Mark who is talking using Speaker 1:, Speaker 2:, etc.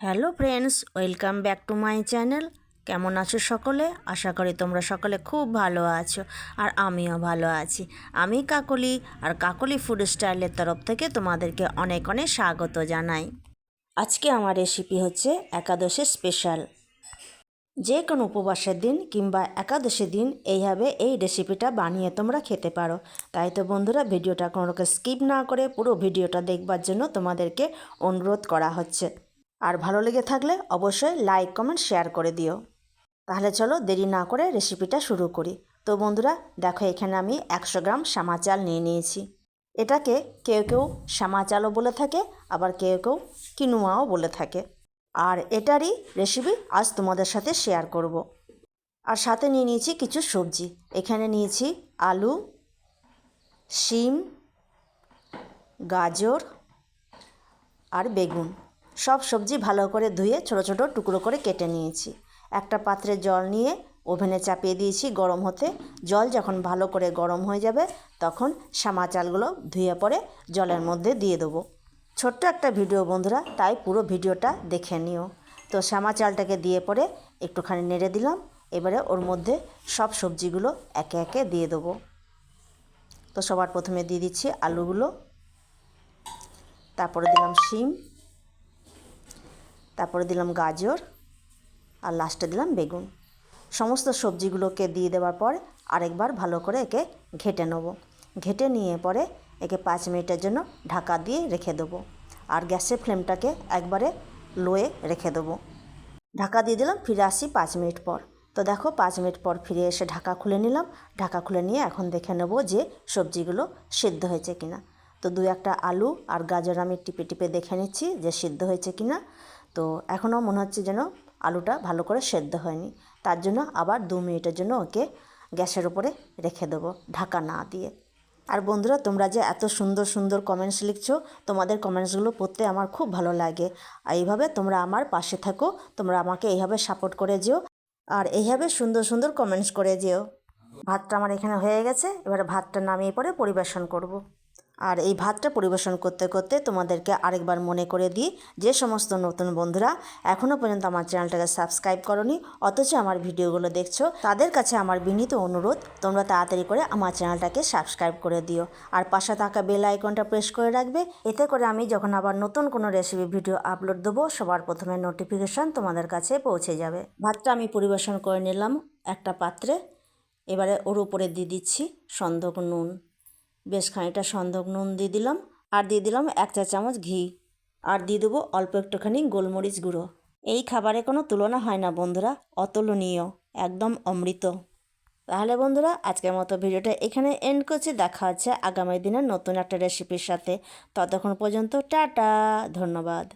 Speaker 1: Hello friends, welcome back to my channel. কেমন আছো সকলে? আশা করি তোমরা সকলে খুব ভালো আছো আর আমিও ভালো আছি। আমি কাকলি আর কাকলি ফুড স্টাইলের তরফ থেকে তোমাদেরকে অনেক অনেক স্বাগত জানাই। আজকে আমার রেসিপি হচ্ছে একাদশী স্পেশাল যে কোনো উপবাসের দিন কিংবা একাদশী দিন এইভাবে এই রেসিপিটা বানিয়ে তোমরা খেতে পারো। তাই তো বন্ধুরা, ভিডিওটা কোনো রকম স্কিপ না করে পুরো ভিডিওটা দেখবার জন্য তোমাদেরকে অনুরোধ করা হচ্ছে। আর ভালো লেগে থাকলে অবশ্যই লাইক কমেন্ট শেয়ার করে দিও। তাহলে চলো দেরি না করে রেসিপিটা শুরু করি। তো বন্ধুরা, দেখো এখানে আমি একশো গ্রাম শ্যামা চাল নিয়ে নিয়েছি। এটাকে কেউ কেউ শ্যামা চালও বলে থাকে, আবার কেউ কেউ কিনুয়াও বলে থাকে। আর এটারই রেসিপি আজ তোমাদের সাথে শেয়ার করব। আর সাথে নিয়ে নিয়েছি কিছু সবজি। এখানে নিয়েছি আলু, শিম, গাজর আর বেগুন। সব সবজি ভালো করে ধুয়ে ছোট ছোট টুকরো করে কেটে নিয়েছি। একটা পাত্রে জল নিয়ে ওভেনে চাপিয়ে দিয়েছি গরম হতে। জল যখন ভালো করে গরম হয়ে যাবে, তখন শ্যামা চালগুলো ধুয়ে পরে জলের মধ্যে দিয়ে দেবো। ছোট্ট একটা ভিডিও বন্ধুরা, তাই পুরো ভিডিওটা দেখে নিও। তো শ্যামা চালটাকে দিয়ে পরে একটুখানি নেড়ে দিলাম, এবারে ওর মধ্যে সব সবজিগুলো একে একে দিয়ে দেবো। তো সবার প্রথমে দিয়ে দিচ্ছি আলুগুলো, তারপরে দিলাম শিম, তারপরে দিলাম গাজর, আর লাস্টে দিলাম বেগুন। সমস্ত সবজিগুলোকে দিয়ে দেওয়ার পর আরেকবার ভালো করে একে ঘেটে নেব। ঘেটে নিয়ে পরে একে পাঁচ মিনিটের জন্য ঢাকা দিয়ে রেখে দেবো। আর গ্যাসের ফ্লেমটাকে একবারে লোয়ে রেখে দেবো। ঢাকা দিয়ে দিলাম, ফিরে আসি পাঁচ মিনিট পর। তো দেখো, পাঁচ মিনিট পর ফিরে এসে ঢাকা খুলে নিলাম। ঢাকা খুলে নিয়ে এখন দেখে নেব যে সবজিগুলো সিদ্ধ হয়েছে কিনা। তো দু একটা আলু আর গাজর আমি টিপে টিপে দেখে নিচ্ছি যে সিদ্ধ হয়েছে কিনা। তো এখনও মনে হচ্ছে যেন আলুটা ভালো করে সেদ্ধ হয়নি। তার জন্য আবার দু মিনিটের জন্য ওকে গ্যাসের উপরে রেখে দেবো ঢাকা না দিয়ে। আর বন্ধুরা, তোমরা যে এত সুন্দর সুন্দর কমেন্টস লিখছো, তোমাদের কমেন্টসগুলো পড়তে আমার খুব ভালো লাগে আর এইভাবে তোমরা আমার পাশে থাকো, তোমরা আমাকে এইভাবে সাপোর্ট করে যেও, আর এইভাবে সুন্দর সুন্দর কমেন্টস করে যেও ভাতটা আমার এখানে হয়ে গেছে, এবারে ভাতটা নামিয়ে পরে পরিবেশন করব। আর এই ভাতটা পরিবেশন করতে করতে তোমাদেরকে আরেকবার মনে করে দিই, যে সমস্ত নতুন বন্ধুরা এখনও পর্যন্ত আমার চ্যানেলটাকে সাবস্ক্রাইব করনি, অথচ আমার ভিডিওগুলো দেখছ, তাদের কাছে আমার বিনীত অনুরোধ, তোমরা তাড়াতাড়ি করে আমার চ্যানেলটাকে সাবস্ক্রাইব করে দিও। আর পাশে থাকা বেল আইকনটা প্রেস করে রাখবে, এতে করে আমি যখন আবার নতুন কোনো রেসিপি ভিডিও আপলোড দেবো, সবার প্রথমে নোটিফিকেশান তোমাদের কাছে পৌঁছে যাবে। ভাতটা আমি পরিবেশন করে নিলাম একটা পাত্রে, এবারে ওর উপরে দিয়ে দিচ্ছি সন্দক নুন। বেশ খানিকটা সন্দক নুন দিয়ে দিলাম আর দিয়ে দিলাম এক চা চামচ ঘি। আর দিয়ে দেবো অল্প একটুখানি গোলমরিচ গুঁড়ো। এই খাবারে কোনো তুলনা হয় না বন্ধুরা, অতুলনীয়, একদম অমৃত। তাহলে বন্ধুরা, আজকের মতো ভিডিওটা এখানে এন্ড করছি। দেখা হচ্ছে আগামী দিনের নতুন একটা রেসিপির সাথে। ততক্ষণ পর্যন্ত টাটা, ধন্যবাদ।